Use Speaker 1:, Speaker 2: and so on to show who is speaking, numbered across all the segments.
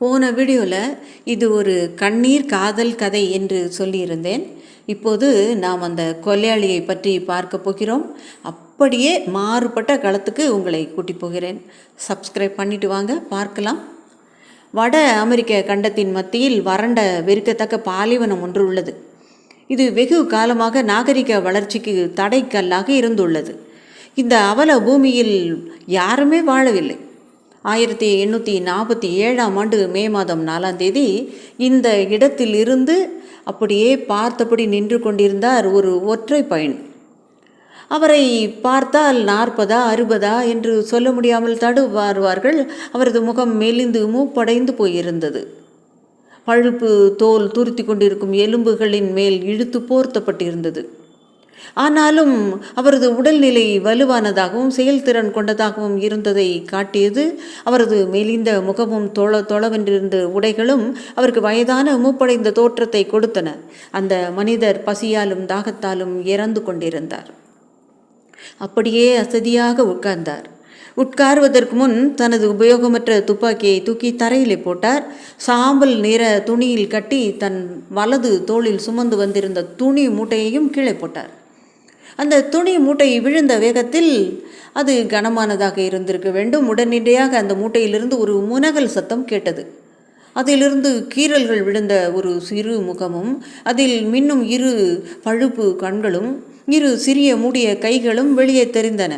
Speaker 1: போன வீடியோவில் இது ஒரு கண்ணீர் காதல் கதை என்று சொல்லியிருந்தேன். இப்போது நாம் அந்த கொலையாளியை பற்றி பார்க்க போகிறோம். அப்படியே மாறுபட்ட களத்துக்கு உங்களை கூட்டி போகிறேன். சப்ஸ்கிரைப் பண்ணிட்டு வாங்க பார்க்கலாம். வட அமெரிக்க கண்டத்தின் மத்தியில் வறண்ட வெறுக்கத்தக்க பாலைவனம் ஒன்று உள்ளது. இது வெகு காலமாக நாகரிக வளர்ச்சிக்கு தடைக்கல்லாக இருந்துள்ளது. இந்த அவல பூமியில் யாருமே வாழவில்லை. ஆயிரத்தி எண்ணூற்றி நாற்பத்தி ஏழாம் ஆண்டு மே மாதம் நாலாம் தேதி இந்த இடத்திலிருந்து அப்படியே பார்த்தபடி நின்று கொண்டிருந்தார் ஒரு ஒற்றை பயன். அவரை பார்த்தால் நாற்பதா அறுபதா என்று சொல்ல முடியாமல் தடுவார்வார்கள் அவரது முகம் மெலிந்து மூப்படைந்து போயிருந்தது. பழுப்பு தோல் துருத்தி கொண்டிருக்கும் எலும்புகளின் மேல் இழுத்து போர்த்தப்பட்டிருந்தது. ஆனாலும் அவரது உடல்நிலை வலுவானதாகவும் செயல்திறன் கொண்டதாகவும் இருந்ததை காட்டியது அவரது மெலிந்த முகமும் தொள தொளவென்றிருந்த உடைகளும் அவருக்கு வயதான மூப்படைந்த தோற்றத்தை கொடுத்தன. அந்த மனிதர் பசியாலும் தாகத்தாலும் இறந்து கொண்டிருந்தார். அப்படியே அசதியாக உட்கார்ந்தார். உட்கார்வதற்கு முன் தனது உபயோகமற்ற துப்பாக்கியை தூக்கி தரையிலே போட்டார். சாம்பல் நிற துணியில் கட்டி தன் வலது தோளில் சுமந்து வந்திருந்த துணி மூட்டையையும் கீழே போட்டார். அந்த துணி மூட்டை விழுந்த வேகத்தில் அது கனமானதாக இருந்திருக்க வேண்டும். உடனடியாக அந்த மூட்டையிலிருந்து ஒரு முனகல் சத்தம் கேட்டது. அதிலிருந்து கீறல்கள் விழுந்த ஒரு சிறு முகமும் அதில் மின்னும் இரு பழுப்பு கண்களும் இரு சிறிய மூடிய கைகளும் வெளியே தெரிந்தன.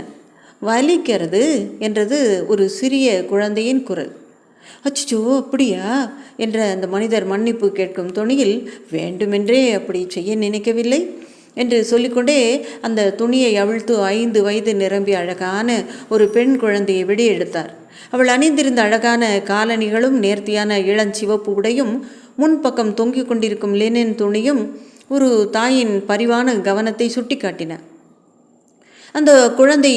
Speaker 1: வலிக்கிறது என்றது ஒரு சிறிய குழந்தையின் குரல். அச்சோ அப்படியா? என்ற அந்த மனிதர் மன்னிப்பு கேட்கும் துணியில் வேண்டுமென்றே அப்படி செய்ய நினைக்கவில்லை. என்று சொல்லிக்கொண்டே அந்த துணியை அவிழ்த்து ஐந்து வயது நிரம்பி அழகான ஒரு பெண் குழந்தையை வெளியெடுத்தார். அவள் அணிந்திருந்த அழகான காலணிகளும் நேர்த்தியான இளஞ்சிவப்பு உடையும் முன்பக்கம் தொங்கிக் கொண்டிருக்கும் லெனின் துணியும் ஒரு தாயின் பரிவான கவனத்தை சுட்டிக்காட்டின. அந்த குழந்தை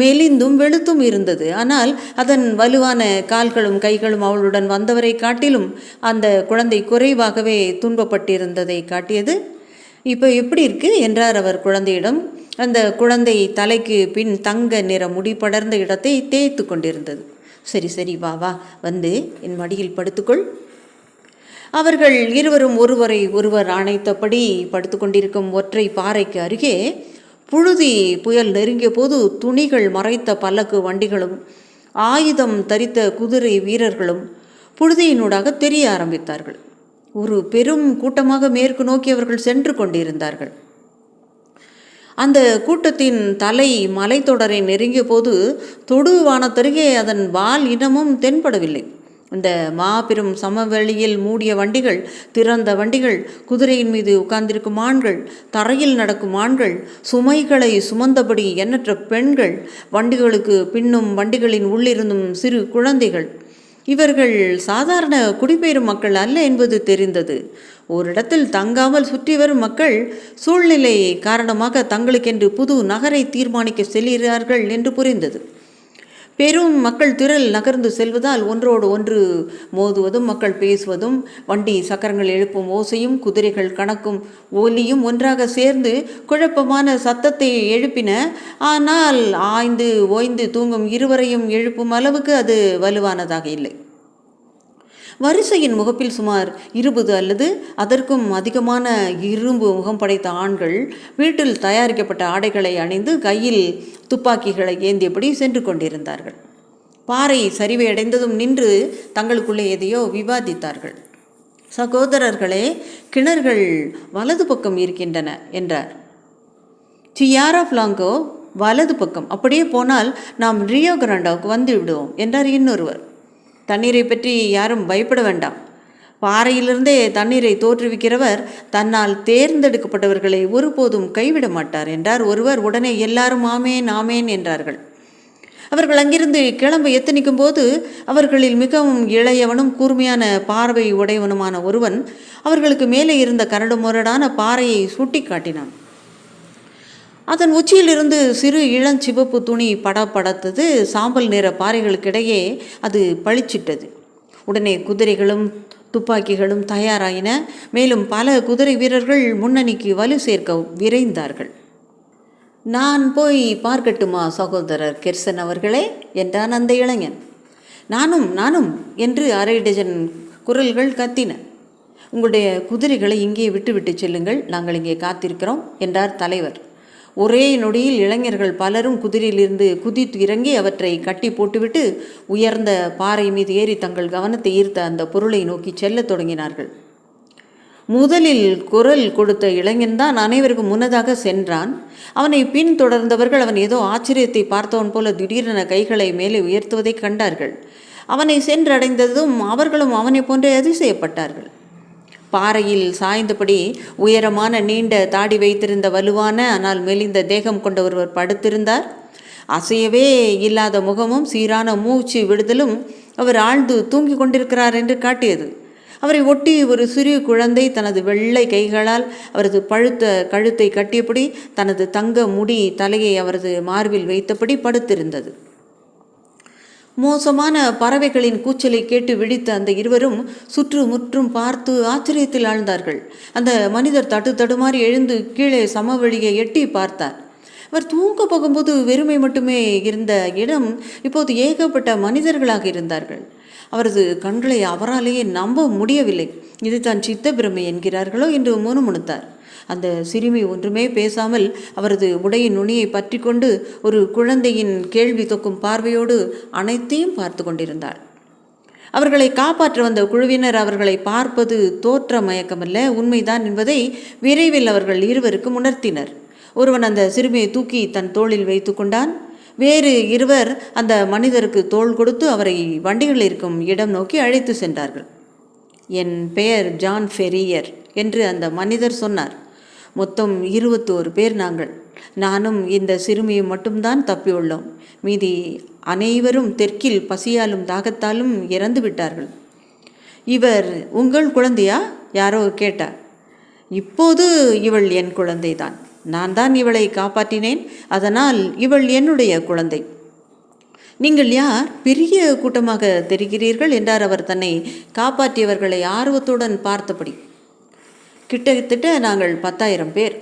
Speaker 1: மெலிந்தும் வெளுத்தும் இருந்தது. ஆனால் அதன் வலுவான கால்களும் கைகளும் அவளுடன் வந்தவரை காட்டிலும் அந்த குழந்தை குறைவாகவே துன்பப்பட்டிருந்ததை காட்டியது இப்போ எப்படி இருக்கு? என்றார் அவர் குழந்தையிடம். அந்த குழந்தை தலைக்கு பின் தங்க நிற முடி படர்ந்த இடத்தை தேய்த்து கொண்டிருந்தது. சரி சரி வா வா வந்து என் மடியில் படுத்துக்கொள். அவர்கள் இருவரும் ஒருவரை ஒருவர் அணைத்தபடி படுத்துக்கொண்டிருக்கும் ஒற்றை பாறைக்கு அருகே புழுதி புயல் நெருங்கிய போது துணிகள் மறைத்த பல்லக்கு வண்டிகளும் ஆயுதம் தரித்த குதிரை வீரர்களும் புழுதியினூடாக தெரிய ஆரம்பித்தார்கள். ஒரு பெரும் கூட்டமாக மேற்கு நோக்கி அவர்கள் சென்று கொண்டிருந்தார்கள். அந்த கூட்டத்தின் தலை மலைத்தொடரை நெருங்கிய போது தொடு வானத்தருகே அதன் வால் இனமும் தென்படவில்லை. இந்த மாபெரும் சமவெளியில் மூடிய வண்டிகள் திறந்த வண்டிகள் குதிரையின் மீது உட்கார்ந்திருக்கும் ஆண்கள் தரையில் நடக்கும் ஆண்கள் சுமைகளை சுமந்தபடி எண்ணற்ற பெண்கள் வண்டிகளுக்கு பின்னும் வண்டிகளின் உள்ளிருந்தும் சிறு குழந்தைகள் இவர்கள் சாதாரண குடிபெயரும் மக்கள் அல்ல என்பது தெரிந்தது. ஓரிடத்தில் தங்காமல் சுற்றி வரும் மக்கள் சூழ்நிலை காரணமாக தங்களுக்கென்று புது நகரை தீர்மானிக்க செல்கிறார்கள் என்று புரிந்தது. பெரும் மக்கள் திரள் நகர்ந்து செல்வதால் ஒன்றோடு ஒன்று மோதுவதும் மக்கள் பேசுவதும் வண்டி சக்கரங்கள் எழுப்பும் ஓசையும் குதிரைகள் கணக்கும் ஒலியும் ஒன்றாக சேர்ந்து குழப்பமான சத்தத்தை எழுப்பின. ஆனால் ஆய்ந்து ஓய்ந்து தூங்கும் இருவரையும் எழுப்பும் அளவுக்கு அது வலுவானதாக இல்லை. வரிசையின் முகப்பில் சுமார் இருபது அல்லது அதற்கும் அதிகமான இரும்பு முகம் படைத்த ஆண்கள் வீட்டில் தயாரிக்கப்பட்ட ஆடைகளை அணிந்து கையில் துப்பாக்கிகளை ஏந்தியபடி சென்று கொண்டிருந்தார்கள். பாறை சரிவை அடைந்ததும் நின்று தங்களுக்குள்ளே எதையோ விவாதித்தார்கள். சகோதரர்களே கிணறுகள் வலது பக்கம் இருக்கின்றன என்றார். சியாரா ஃப்ளாங்கோ வலது பக்கம். அப்படியே போனால் நாம் ரியோ கிராண்டாவுக்கு வந்து விடுவோம் என்றார் இன்னொருவர். தண்ணீரை பற்றி யாரும் பயப்பட வேண்டாம். பாறையிலிருந்தே தண்ணீரை தோற்றுவிக்கிறவர் தன்னால் தேர்ந்தெடுக்கப்பட்டவர்களை ஒருபோதும் கைவிட மாட்டார் என்றார். ஒருவர் உடனே எல்லாரும் ஆமேன் ஆமேன் என்றார்கள். அவர்கள் அங்கிருந்து கிளம்ப எத்தனிக்கும் போது அவர்களில் மிகவும் இளையவனும் கூர்மையான பார்வை உடையவனுமான ஒருவன் அவர்களுக்கு மேலே இருந்த கரடு முரடான பாறையை சுட்டி காட்டினான் அதன் உச்சியிலிருந்து சிறு இளஞ்சிவப்பு துணி படப்படத்தது சாம்பல் நிற பாறைகளுக்கிடையே அது பளிச்சிட்டது. உடனே குதிரைகளும் துப்பாக்கிகளும் தயாராயின. மேலும் பல குதிரை வீரர்கள் முன்னணிக்கு வலு சேர்க்க விரைந்தார்கள். நான் போய் பார்க்கட்டுமா சகோதரர் கெர்சன் அவர்களே? என்றான் அந்த இளைஞன். நானும் நானும் என்று அரை டஜன் குரல்கள் கத்தின. உங்களுடைய குதிரைகளை இங்கே விட்டுவிட்டு செல்லுங்கள். நாங்கள் இங்கே காத்திருக்கிறோம் என்றார் தலைவர். ஒரே நொடியில் இளைஞர்கள் பலரும் குதிரையிலிருந்து குதித்து இறங்கி அவற்றை கட்டி போட்டுவிட்டு உயர்ந்த பாறை மீது ஏறி தங்கள் கவனத்தை ஈர்த்த அந்த பொருளை நோக்கி செல்லத் தொடங்கினார்கள். முதலில் குரல் கொடுத்த இளைஞன்தான் அனைவருக்கும் முன்னதாக சென்றான். அவனை பின் தொடர்ந்தவர்கள் அவன் ஏதோ ஆச்சரியத்தை பார்த்தவன் போல திடீரென கைகளை மேலே உயர்த்துவதைக் கண்டார்கள். அவனை சென்றடைந்ததும் அவர்களும் அவனை போன்றே அதிசயப்பட்டார்கள். பாறையில் சாய்ந்தபடி உயரமான நீண்ட தாடி வைத்திருந்த வலுவான ஆனால் மெலிந்த தேகம் கொண்ட ஒருவர் படுத்திருந்தார். அசையவே இல்லாத முகமும் சீரான மூச்சு விடுதலும் அவர் ஆழ்ந்து தூங்கிக் கொண்டிருக்கிறார் என்று காட்டியது. அவரை ஒட்டி ஒரு சிறிய குழந்தை தனது வெள்ளை கைகளால் அவரது பழுத்த கழுத்தை கட்டியபடி தனது தங்க முடி தலையை அவரது மார்பில் வைத்தபடி படுத்திருந்தது. மோசமான பறவைகளின் கூச்சலை கேட்டு விழித்த அந்த இருவரும் சுற்று முற்றும் பார்த்து ஆச்சரியத்தில் ஆழ்ந்தார்கள். அந்த மனிதர் தட்டு தடுமாறி எழுந்து கீழே சமவெளியை எட்டி பார்த்தார். அவர் தூங்க போகும்போது வெறுமை மட்டுமே இருந்த இடம் இப்போது ஏகப்பட்ட மனிதர்களாக இருந்தார்கள். அவரது கண்களை அவராலேயே நம்ப முடியவில்லை. இதுதான் சித்தபிரமை சித்த பிரமை என்கிறார்களோ என்று முணுமுணுத்தார். அந்த சிறுமி ஒன்றுமே பேசாமல் அவரது உடையின் நுனியை பற்றி கொண்டு ஒரு குழந்தையின் கேள்வி தொக்கும் பார்வையோடு அனைத்தையும் பார்த்து கொண்டிருந்தார் அவர்களை காப்பாற்ற வந்த குழுவினர் அவர்களை பார்ப்பது தோற்ற மயக்கமல்ல. உண்மைதான் என்பதை விரைவில் அவர்கள் இருவருக்கும் உணர்த்தினர். ஒருவன் அந்த சிறுமியை தூக்கி தன் தோளில் வைத்து கொண்டான். வேறு இருவர் அந்த மனிதருக்கு தோள் கொடுத்து அவரை வண்டிகள் இருக்கும் இடம் நோக்கி அழைத்து சென்றார்கள். என் பெயர் ஜான் ஃபெரியர் என்று அந்த மனிதர் சொன்னார். மொத்தம் இருபத்தோரு பேர் நாங்கள். நானும் இந்த சிறுமியும் மட்டும்தான் தப்பியுள்ளோம். மீதி அனைவரும் தெற்கில் பசியாலும் தாகத்தாலும் இறந்து விட்டார்கள். இவர் உங்கள் குழந்தையா? யாரோ கேட்டார். இப்போது இவள் என் குழந்தைதான். நான் தான் இவளை காப்பாற்றினேன். அதனால் இவள் என்னுடைய குழந்தை. நீங்கள் யார்? பெரிய கூட்டமாக தெரிகிறீர்கள் என்றார் அவர் தன்னை காப்பாற்றியவர்களை ஆர்வத்துடன் பார்த்தபடி. கிட்டத்தட்ட நாங்கள் பத்தாயிரம் பேர்.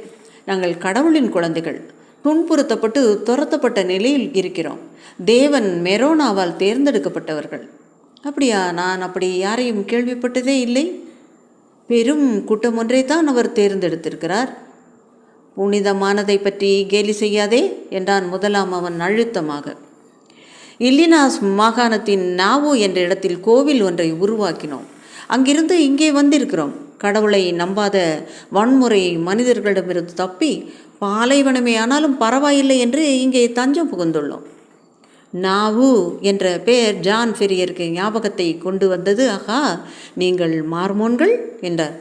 Speaker 1: நாங்கள் கடவுளின் குழந்தைகள். துன்புறுத்தப்பட்டு துரத்தப்பட்ட நிலையில் இருக்கிறோம். தேவன் மெரோனாவால் தேர்ந்தெடுக்கப்பட்டவர்கள். அப்படியா? நான் அப்படி யாரையும் கேள்விப்பட்டதே இல்லை. பெரும் கூட்டம் ஒன்றை தான் அவர் தேர்ந்தெடுத்திருக்கிறார். புனிதமானதை பற்றி கேலி செய்யாதே என்றான் முதலாம் அவன் அழுத்தமாக. இல்லினாஸ் மாகாணத்தின் நாவோ என்ற இடத்தில் கோவில் ஒன்றை உருவாக்கினோம். அங்கிருந்து இங்கே வந்திருக்கிறோம். கடவுளை நம்பாத வன்முறை மனிதர்களிடமிருந்து தப்பி பாலைவனமே ஆனாலும் பரவாயில்லை என்று இங்கே தஞ்சம் புகுந்துள்ளோம். நாவு என்ற பெயர் ஜான் ஃபெரியருக்கு ஞாபகத்தை கொண்டு வந்தது ஆகா நீங்கள் மார்மோன்கள்? என்றார்.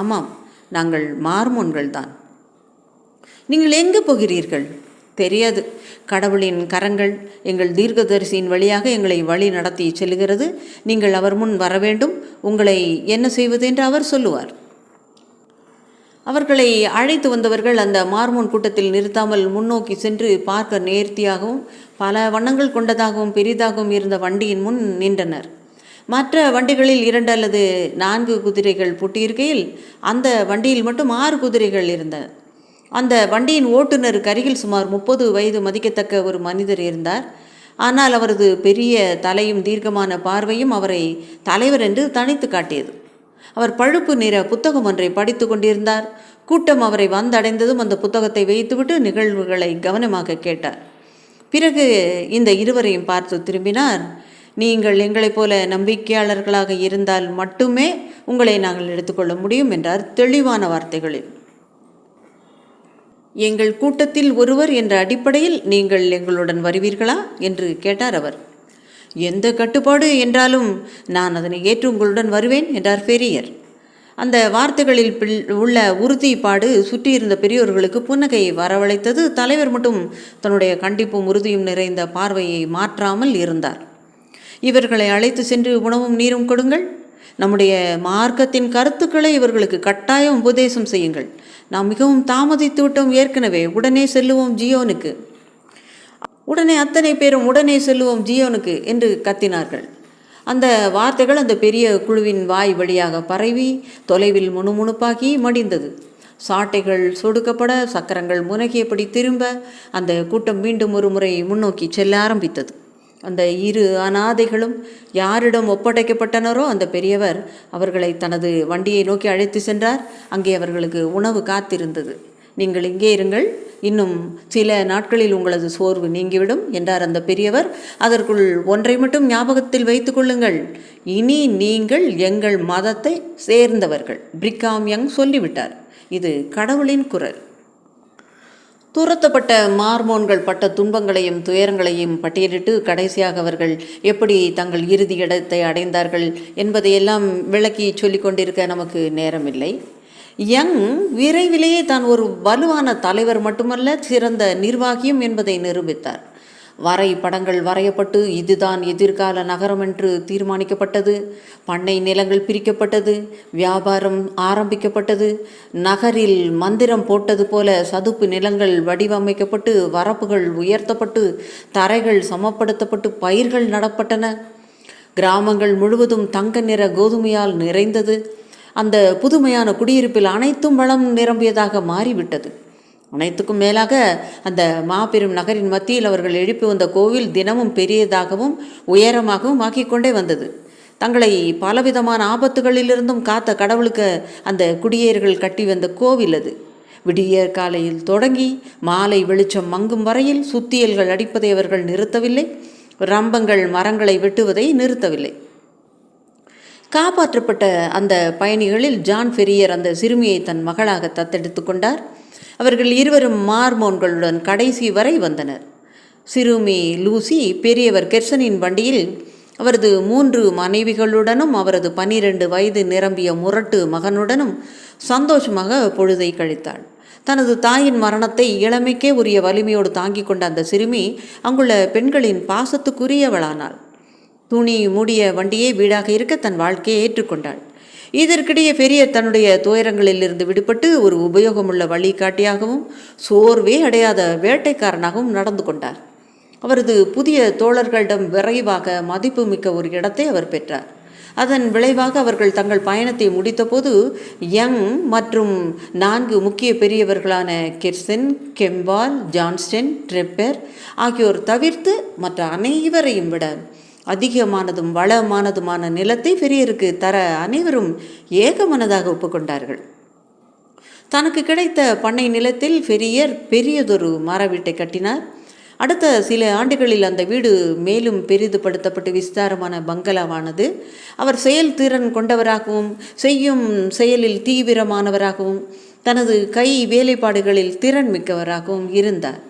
Speaker 1: ஆமாம் நாங்கள் மார்மோன்கள் தான் நீங்கள் எங்கே போகிறீர்கள்? தெரியாது. கடவுளின் கரங்கள் எங்கள் தீர்க்கதரிசியின் வழியாக எங்களை வழி நடத்தி செல்கிறது. நீங்கள் அவர் முன் வர வேண்டும். உங்களை என்ன செய்வது என்று அவர் சொல்லுவார். அவர்களை அழைத்து வந்தவர்கள் அந்த மார்மோன் கூட்டத்தில் நிறுத்தாமல் முன்னோக்கி சென்று பார்க்க நேர்த்தியாகவும் பல வண்ணங்கள் கொண்டதாகவும் பெரிதாகவும் இருந்த வண்டியின் முன் நின்றனர். மற்ற வண்டிகளில் இரண்டு அல்லது நான்கு குதிரைகள் பூட்டியிருக்கையில் அந்த வண்டியில் மட்டும் ஆறு குதிரைகள் இருந்தன. அந்த வண்டியின் ஓட்டுநருக்கு அருகில் சுமார் முப்பது வயது மதிக்கத்தக்க ஒரு மனிதர் இருந்தார். ஆனால் அவரது பெரிய தலையும் தீர்க்கமான பார்வையும் அவரை தலைவர் என்று தனித்து காட்டியது. அவர் பழுப்பு நிற புத்தகம் ஒன்றை படித்து கொண்டிருந்தார். கூட்டம் அவரை வந்தடைந்ததும் அந்த புத்தகத்தை வைத்துவிட்டு நிகழ்வுகளை கவனமாக கேட்டார். பிறகு இந்த இருவரையும் பார்த்து திரும்பினார். நீங்கள் எங்களைப் போல நம்பிக்கையாளர்களாக இருந்தால் மட்டுமே உங்களை நாங்கள் எடுத்துக்கொள்ள முடியும் என்றார் தெளிவான வார்த்தைகளில். எங்கள் கூட்டத்தில் ஒருவர் என்ற அடிப்படையில் நீங்கள் எங்களுடன் வருவீர்களா? என்று கேட்டார் அவர். எந்த கட்டுப்பாடு என்றாலும் நான் அதனை ஏற்று உங்களுடன் வருவேன் என்றார் பெரியர். அந்த வார்த்தைகளில் உள்ள உறுதிப்பாடு சுற்றியிருந்த பெரியோர்களுக்கு புன்னகை வரவழைத்தது. தலைவர் மட்டும் தன்னுடைய கண்டிப்பும் உறுதியும் நிறைந்த பார்வையை மாற்றாமல் இருந்தார். இவர்களை அழைத்து சென்று உணவும் நீரும் கொடுங்கள். நம்முடைய மார்க்கத்தின் கருத்துக்களை இவர்களுக்கு கட்டாயம் உபதேசம் செய்யுங்கள். நாம் மிகவும் தாமதித்து விட்டோம் ஏற்கனவே. உடனே செல்லுவோம் ஜியோனுக்கு. உடனே அத்தனை பேரும் உடனே செல்லுவோம் ஜியோனுக்கு என்று கத்தினார்கள். அந்த வார்த்தைகள் அந்த பெரிய குழுவின் வாய் வழியாக பரவி தொலைவில் முணுமுணுப்பாகி மடிந்தது. சாட்டைகள் சொடுக்கப்பட சக்கரங்கள் முனகியபடி திரும்ப அந்த கூட்டம் மீண்டும் ஒரு முறை முன்னோக்கி செல்ல ஆரம்பித்தது. அந்த இரு அனாதைகளும் யாரிடம் ஒப்படைக்கப்பட்டனரோ அந்த பெரியவர் அவர்களை தனது வண்டியை நோக்கி அழைத்து சென்றார். அங்கே அவர்களுக்கு உணவு காத்திருந்தது. நீங்கள் இங்கே இருங்கள். இன்னும் சில நாட்களில் உங்களது சோர்வு நீங்கிவிடும் என்றார் அந்த பெரியவர். அதற்குள் ஒன்றை மட்டும் ஞாபகத்தில் வைத்து கொள்ளுங்கள். இனி நீங்கள் எங்கள் மதத்தை சேர்ந்தவர்கள் பிரிகாம் யங் சொல்லிவிட்டார். இது கடவுளின் குரல். துரத்தப்பட்ட மார்மோன்கள் பட்ட துன்பங்களையும் துயரங்களையும் பட்டியலிட்டு கடைசியாக அவர்கள் எப்படி தங்கள் இறுதி இடத்தை அடைந்தார்கள் என்பதையெல்லாம் விளக்கி சொல்லிக் கொண்டிருக்க நமக்கு நேரமில்லை. யங் விரைவிலேயே தான் ஒரு வலுவான தலைவர் மட்டுமல்ல சிறந்த நிர்வாகியும் என்பதை நிரூபித்தார். வரை படங்கள் வரையப்பட்டு இதுதான் எதிர்கால நகரம் என்று தீர்மானிக்கப்பட்டது. பண்ணை நிலங்கள் பிரிக்கப்பட்டது. வியாபாரம் ஆரம்பிக்கப்பட்டது. நகரில் மந்திரம் போட்டது போல சதுப்பு நிலங்கள் வடிவமைக்கப்பட்டு வரப்புகள் உயர்த்தப்பட்டு தரைகள் சமப்படுத்தப்பட்டு பயிர்கள் நடப்பட்டன. கிராமங்கள் முழுவதும் தங்க நிற கோதுமையால் நிறைந்தது. அந்த புதுமையான குடியிருப்பில் அனைத்தும் வளம் நிரம்பியதாக மாறிவிட்டது. அனைத்துக்கும் மேலாக அந்த மாபெரும் நகரின் மத்தியில் அவர்கள் எழுப்பி வந்த கோவில் தினமும் பெரியதாகவும் உயரமாகவும் ஆக்கிக்கொண்டே வந்தது. தங்களை பலவிதமான ஆபத்துகளிலிருந்தும் காத்த கடவுளுக்கு அந்த குடியேறுகள் கட்டி வந்த கோவில் அது. விடிய காலையில் தொடங்கி மாலை வெளிச்சம் மங்கும் வரையில் சுத்தியல்கள் அடிப்பதை அவர்கள் நிறுத்தவில்லை ரம்பங்கள் மரங்களை வெட்டுவதை நிறுத்தவில்லை. காப்பாற்றப்பட்ட அந்த பயணிகளில் ஜான் ஃபெரியர் அந்த சிறுமியை தன் மகளாக தத்தெடுத்து கொண்டார். அவர்கள் இருவரும் மார்மோன்களுடன் கடைசி வரை வந்தனர். சிறுமி லூசி பெரியவர் கெர்சனின் வண்டியில் அவரது மூன்று மனைவிகளுடனும் அவரது பனிரெண்டு வயது நிரம்பிய முரட்டு மகனுடனும் சந்தோஷமாக பொழுதை கழித்தாள். தனது தாயின் மரணத்தை இளமைக்கே உரிய வலிமையோடு தாங்கிக் கொண்ட அந்த சிறுமி அங்குள்ள பெண்களின் பாசத்துக்குரியவளானாள். துணி மூடிய வண்டியே வீடாக இருக்க தன் வாழ்க்கையை ஏற்றுக்கொண்டாள். இதற்கிடையே பெரிய தன்னுடைய துயரங்களிலிருந்து விடுபட்டு ஒரு உபயோகமுள்ள வழிகாட்டியாகவும் சோர்வே அடையாத வேட்டைக்காரனாகவும் நடந்து கொண்டார். அவரது புதிய தோழர்களிடம் விரைவாக மதிப்புமிக்க ஒரு இடத்தை அவர் பெற்றார். அதன் விளைவாக அவர்கள் தங்கள் பயணத்தை முடித்தபோது யங் மற்றும் நான்கு முக்கிய பெரியவர்களான கெர்சன் கெம்பால் ஜான்ஸ்டன் ட்ரெப்பர் ஆகியோர் தவிர்த்து மற்ற அனைவரையும் விட அதிகமானதும் வளமானதுமான நிலத்தை பெரியருக்கு தர அனைவரும் ஏகமனதாக ஒப்புக்கொண்டார்கள். தனக்கு கிடைத்த பண்ணை நிலத்தில் பெரியர் பெரியதொரு மர வீட்டை கட்டினார். அடுத்த சில ஆண்டுகளில் அந்த வீடு மேலும் பெரிதுபடுத்தப்பட்டு விஸ்தாரமான பங்களாவானது. அவர் செயல்திறன் கொண்டவராகவும் செய்யும் செயலில் தீவிரமானவராகவும் தனது கை வேலைப்பாடுகளில் திறன் மிக்கவராகவும் இருந்தார்.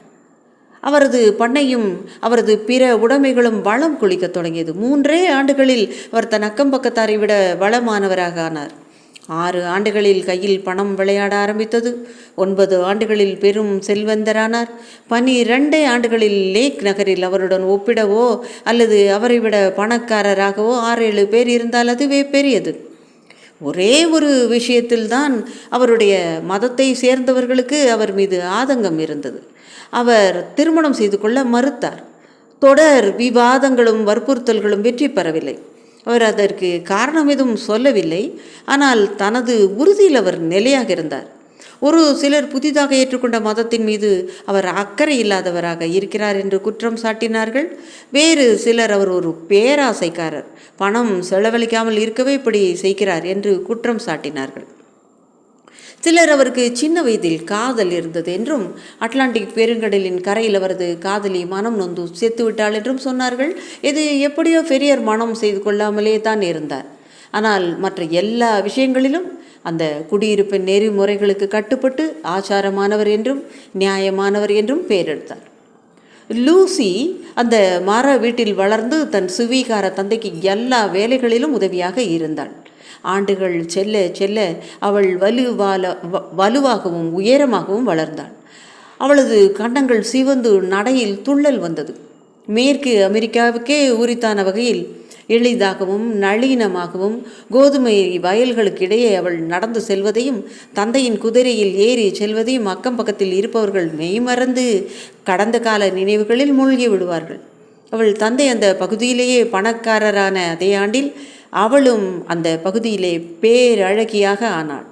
Speaker 1: அவரது பண்ணையும் அவரது பிற உடைமைகளும் வளம் குளிக்கத் தொடங்கியது. மூன்றே ஆண்டுகளில் அவர் தன் அக்கம் பக்கத்தாரை விட வளமானவராக ஆனார். ஆறு ஆண்டுகளில் கையில் பணம் விளையாட ஆரம்பித்தது. ஒன்பது ஆண்டுகளில் பெரும் செல்வந்தரானார். பனிரெண்டே ஆண்டுகளில் லேக் நகரில் அவருடன் ஒப்பிடவோ அல்லது அவரை விட பணக்காரராகவோ ஆறு ஏழு பேர் இருந்தால் அதுவே பெரியது. ஒரே ஒரு விஷயத்தில்தான் அவருடைய மதத்தை சேர்ந்தவர்களுக்கு அவர் மீது ஆதங்கம் இருந்தது. அவர் திருமணம் செய்து கொள்ள மறுத்தார். தொடர் விவாதங்களும் வற்புறுத்தல்களும் வெற்றி பெறவில்லை. அவர் அதற்கு காரணம் எதுவும் சொல்லவில்லை. ஆனால் தனது உறுதியில் அவர் நிலையாக இருந்தார். ஒரு சிலர் புதிதாக ஏற்றுக்கொண்ட மதத்தின் மீது அவர் அக்கறை இல்லாதவராக இருக்கிறார் என்று குற்றம் சாட்டினார்கள். வேறு சிலர் அவர் ஒரு பேராசைக்காரர். பணம் செலவழிக்காமல் இருக்கவே இப்படி செய்கிறார் என்று குற்றம் சாட்டினார்கள். சிலர் அவருக்கு சின்ன வயதில் காதல் இருந்தது என்றும் அட்லாண்டிக் பெருங்கடலின் கரையில் அவரது காதலி மனம் நொந்து செத்துவிட்டாள் என்றும் சொன்னார்கள். இது எப்படியோ பெரியர் மனம் செய்து கொள்ளாமலே தான் இருந்தார். ஆனால் மற்ற எல்லா விஷயங்களிலும் அந்த குடியிருப்பின் நெறிமுறைகளுக்கு கட்டுப்பட்டு ஆச்சாரமானவர் என்றும் நியாயமானவர் என்றும் பெயரெடுத்தார் லூசி அந்த மர வீட்டில் வளர்ந்து தன் சுவீகார தந்தைக்கு எல்லா வேலைகளிலும் உதவியாக இருந்தாள். ஆண்டுகள் செல்ல செல்ல அவள் வலுவால வலுவாகவும் உயரமாகவும் வளர்ந்தாள். அவளது கண்டங்கள் சிவந்து நடையில் துள்ளல் வந்தது. மேற்கு அமெரிக்காவுக்கே உரித்தான வகையில் எளிதாகவும் நளினமாகவும் கோதுமை வயல்களுக்கிடையே அவள் நடந்து செல்வதையும் தந்தையின் குதிரையில் ஏறி செல்வதையும் அக்கம் பக்கத்தில் இருப்பவர்கள் மெய்மறந்து கடந்த கால நினைவுகளில் மூழ்கி விடுவார்கள். அவள் தந்தை அந்த பகுதியிலேயே பணக்காரரான அதே ஆண்டில் அவளும் அந்த பகுதியிலே பேரழகியாக ஆனாள்.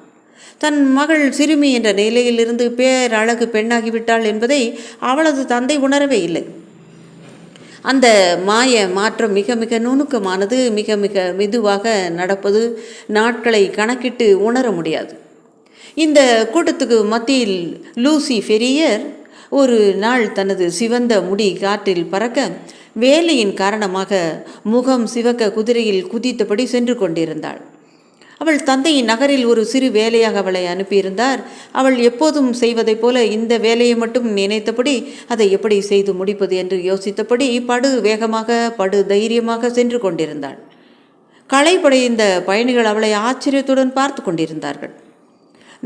Speaker 1: தன் மகள் சிறுமி என்ற நிலையிலிருந்து பேரழகு பெண்ணாகிவிட்டாள் என்பதை அவளது தந்தை உணரவே இல்லை. அந்த மாய மாற்றம் மிக மிக நுணுக்கமானது மிக மிக மெதுவாக நடப்பது நாட்களை கணக்கிட்டு உணர முடியாது. இந்த கூட்டத்துக்கு மத்தியில் லூசி ஃபெரியர் ஒரு நாள் தனது சிவந்த முடி காற்றில் பறக்க வேலையின் காரணமாக முகம் சிவக்க குதிரையில் குதித்தபடி சென்று கொண்டிருந்தாள். அவள் தந்தையின் நகரில் ஒரு சிறு வேலையாக அவளை அனுப்பியிருந்தார். அவள் எப்போதும் செய்வதைப் போல இந்த வேலையை மட்டும் நினைத்தபடி அதை எப்படி செய்து முடிப்பது என்று யோசித்தபடி படு வேகமாக படு தைரியமாக சென்று கொண்டிருந்தாள். களைப்படைந்த பயணிகள் அவளை ஆச்சரியத்துடன் பார்த்து கொண்டிருந்தார்கள்.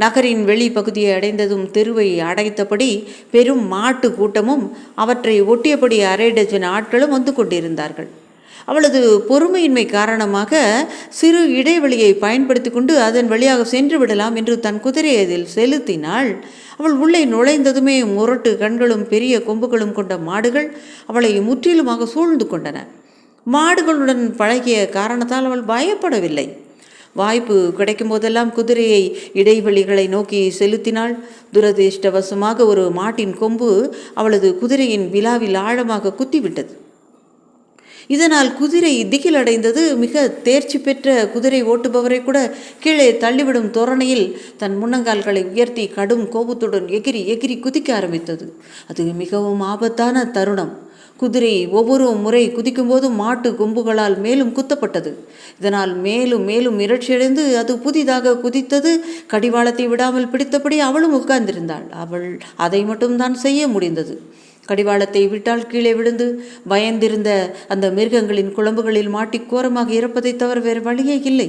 Speaker 1: நகரின் வெளிப்பகுதியை அடைந்ததும் தெருவை அடைத்தபடி பெரும் மாட்டு கூட்டமும் அவற்றை ஒட்டியபடி அரை டஜன் ஆட்களும் வந்து கொண்டிருந்தார்கள். அவளது பொறுமையின்மை காரணமாக சிறு இடைவெளியை பயன்படுத்தி கொண்டு அதன் வழியாக சென்று விடலாம் என்று தன் குதிரையை அதில் செலுத்தினாள். அவள் உள்ளே நுழைந்ததுமே முரட்டு கண்களும் பெரிய கொம்புகளும் கொண்ட மாடுகள் அவளை முற்றிலுமாக சூழ்ந்து கொண்டன. மாடுகளுடன் பழகிய காரணத்தால் அவள் பயப்படவில்லை. வாய்ப்பு கிடைக்கும் போதெல்லாம் குதிரையை இடைவெளிகளை நோக்கி செலுத்தினாள். துரதிர்ஷ்டவசமாக ஒரு மாட்டின் கொம்பு அவளது குதிரையின் விழாவில் ஆழமாக குத்திவிட்டது. இதனால் குதிரை திகிலடைந்தது. மிக தேர்ச்சி பெற்ற குதிரை ஓட்டுபவரை கூட கீழே தள்ளிவிடும் தோரணையில் தன் முன்னங்கால்களை உயர்த்தி கடும் கோபத்துடன் எகிரி எகிரி குதிக்க ஆரம்பித்தது. அது மிகவும் ஆபத்தான தருணம். குதிரை ஒவ்வொரு முறை குதிக்கும்போது மாட்டு கொம்புகளால் மேலும் குத்தப்பட்டது. இதனால் மேலும் மேலும் மிரட்சியடைந்து அது புதிதாக குதித்தது. கடிவாளத்தை விடாமல் பிடித்தபடி அவளும் உட்கார்ந்திருந்தாள். அவள் அதை மட்டும்தான் செய்ய முடிந்தது. கடிவாளத்தை விட்டால் கீழே விழுந்து பயந்திருந்த அந்த மிருகங்களின் குழம்புகளில் மாட்டி கோரமாக இறப்பதை தவிர வேறு வழியே இல்லை.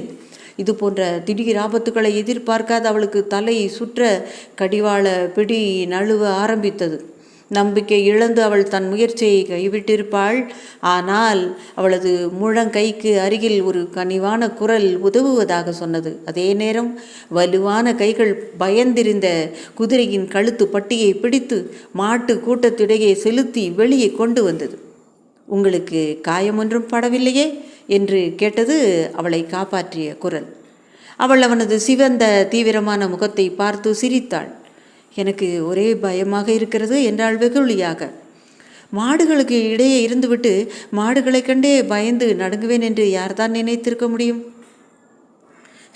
Speaker 1: இது போன்ற திடீர் ஆபத்துக்களை எதிர்பார்க்காத அவளுக்கு தலையை சுற்ற கடிவாள பிடி நழுவ ஆரம்பித்தது. நம்பிக்கை இழந்து அவள் தன் முயற்சியை கைவிட்டிருப்பாள். ஆனால் அவளது முழங்கைக்கு அருகில் ஒரு கனிவான குரல் உதவுவதாக சொன்னது. அதே நேரம் வலுவான கைகள் பயந்திருந்த குதிரையின் கழுத்து பட்டியை பிடித்து மாட்டு கூட்டத்திடையே செலுத்தி வெளியே கொண்டு வந்தது. உங்களுக்கு காயம் ஒன்றும் படவில்லையே? என்று கேட்டது அவளை காப்பாற்றிய குரல். அவள் அவனது சிவந்த தீவிரமான முகத்தை பார்த்து சிரித்தாள். எனக்கு ஒரே பயமாக இருக்கிறது என்றாள் வெகுளியாக. மாடுகளுக்கு இடையே இருந்துவிட்டு மாடுகளைக் கண்டே பயந்து நடுங்குவேன் என்று யார்தான் நினைத்திருக்க முடியும்?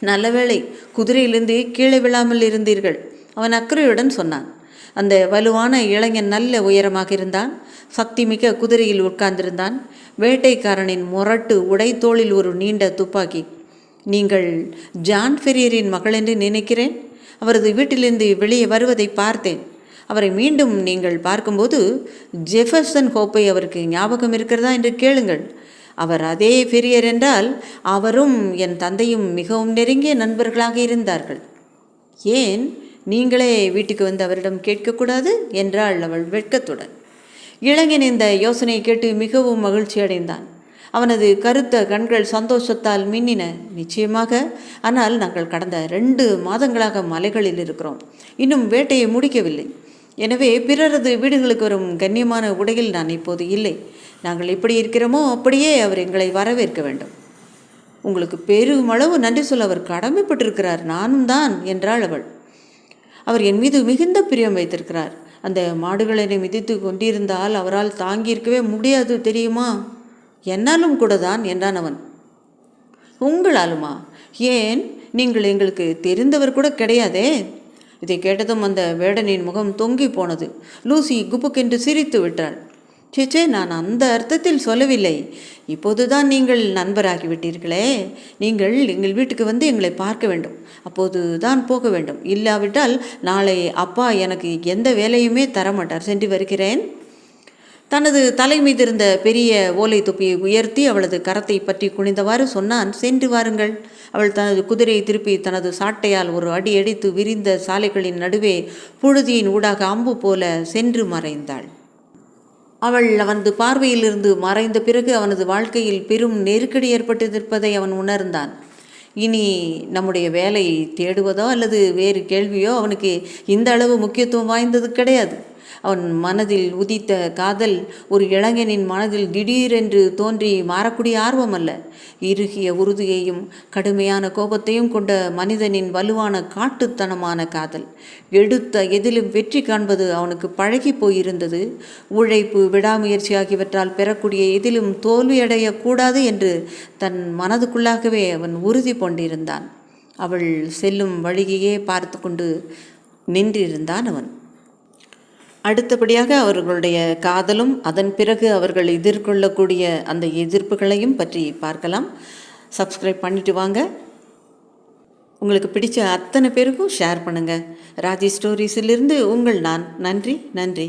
Speaker 1: நல்ல வேளை குதிரையிலிருந்து கீழே விழாமல் இருந்தீர்கள் அவன் அக்கறையுடன் சொன்னான். அந்த வலுவான இளைஞன் நல்ல உயரமாக இருந்தான் சக்தி மிக்க குதிரையில் உட்கார்ந்திருந்தான். வேட்டைக்காரனின் முரட்டு உடைத்தோளில் ஒரு நீண்ட துப்பாக்கி. நீங்கள் ஜான் ஃபெரியரின் மகள் என்று நினைக்கிறேன்? அவரது வீட்டிலிருந்து வெளியே வருவதை பார்த்தேன். அவரை மீண்டும் நீங்கள் பார்க்கும்போது ஜெஃபர்சன் ஹோப்பை அவருக்கு ஞாபகம் இருக்கிறதா என்று கேளுங்கள். அவர் அதே பெரியர் என்றால் அவரும் என் தந்தையும் மிகவும் நெருங்கிய நண்பர்களாக இருந்தார்கள். ஏன்? நீங்களே வீட்டுக்கு வந்து அவரிடம் கேட்கக்கூடாது? என்றாள் அவள் வெட்கத்துடன். இளைஞன் இந்த யோசனையை கேட்டு மிகவும் மகிழ்ச்சி அடைந்தான் அவனது கருத்த கண்கள் சந்தோஷத்தால் மின்னின. நிச்சயமாக ஆனால் நாங்கள் கடந்த ரெண்டு மாதங்களாக மலைகளில் இருக்கிறோம். இன்னும் வேட்டையை முடிக்கவில்லை. எனவே பிறரது வீடுகளுக்கு வரும் கண்ணியமான உடையில் நான் இப்போது இல்லை. நாங்கள் எப்படி இருக்கிறோமோ அப்படியே அவர் எங்களை வரவேற்க வேண்டும். உங்களுக்கு பெருமளவு நன்றி சொல்ல அவர் கடமைப்பட்டிருக்கிறார். நானும் தான் என்றாள் அவள். அவர் என் மீது மிகுந்த பிரியம் வைத்திருக்கிறார். அந்த மாடுகளை மிதித்து கொண்டிருந்தால் அவரால் தாங்கியிருக்கவே முடியாது தெரியுமா? என்னாலும் கூட தான் என்றான் அவன். உங்களாலுமா? ஏன்? நீங்கள் எங்களுக்கு தெரிந்தவர் கூட கிடையாதே? இதை கேட்டதும் அந்த வேடனின் முகம் தொங்கி போனது. லூசி குப்புக்கென்று சிரித்து விட்டாள். சேச்சே நான் அந்த அர்த்தத்தில் சொல்லவில்லை. இப்போதுதான் நீங்கள் நண்பராகிவிட்டீர்களே. நீங்கள் எங்கள் வீட்டுக்கு வந்து எங்களை பார்க்க வேண்டும். அப்போது தான் போக வேண்டும். இல்லாவிட்டால் நாளை அப்பா எனக்கு எந்த வேலையுமே தரமாட்டார். சென்று வருகிறேன். தனது தலை மீது இருந்த பெரிய ஓலை தொப்பியை உயர்த்தி அவளது கரத்தை பற்றி குனிந்தவாறு சொன்னான் சென்று வாருங்கள். அவள் தனது குதிரையை திருப்பி தனது சாட்டையால் ஒரு அடி அடித்து விரிந்த சாலைகளின் நடுவே புழுதியின் ஊடாக அம்பு போல சென்று மறைந்தாள். அவள் அவனது பார்வையிலிருந்து மறைந்த பிறகு அவனது வாழ்க்கையில் பெரும் நெருக்கடி ஏற்பட்டிருப்பதை அவன் உணர்ந்தான். இனி நம்முடைய வேலை தேடுவதோ அல்லது வேறு கேள்வியோ அவனுக்கு இந்த அளவு முக்கியத்துவம் வாய்ந்தது கிடையாது. அவன் மனதில் உதித்த காதல் ஒரு இளைஞனின் மனதில் திடீரென்று தோன்றி மாறக்கூடிய ஆர்வம் அல்ல. இறுகிய உறுதியையும் கடுமையான கோபத்தையும் கொண்ட மனிதனின் வலுவான காட்டுத்தனமான காதல். எடுத்த எதிலும் வெற்றி காண்பது அவனுக்கு பழகி போயிருந்தது. உழைப்பு விடாமுயற்சி ஆகியவற்றால் பெறக்கூடிய எதிலும் தோல்வியடையக்கூடாது என்று தன் மனதுக்குள்ளாகவே அவன் உறுதி கொண்டிருந்தான். அவள் செல்லும் வழியையே பார்த்து கொண்டு நின்றிருந்தான் அவன். அடுத்தபடியாக அவர்களுடைய காதலும் அதன் பிறகு அவர்கள் எதிர்கொள்ளக்கூடிய அந்த எதிர்ப்புகளையும் பற்றி பார்க்கலாம். சப்ஸ்கிரைப் பண்ணிட்டு வாங்க. உங்களுக்கு பிடிச்ச அத்தனை பேருக்கும் ஷேர் பண்ணுங்கள் ராஜி ஸ்டோரிஸிலிருந்து உங்கள் நான். நன்றி நன்றி.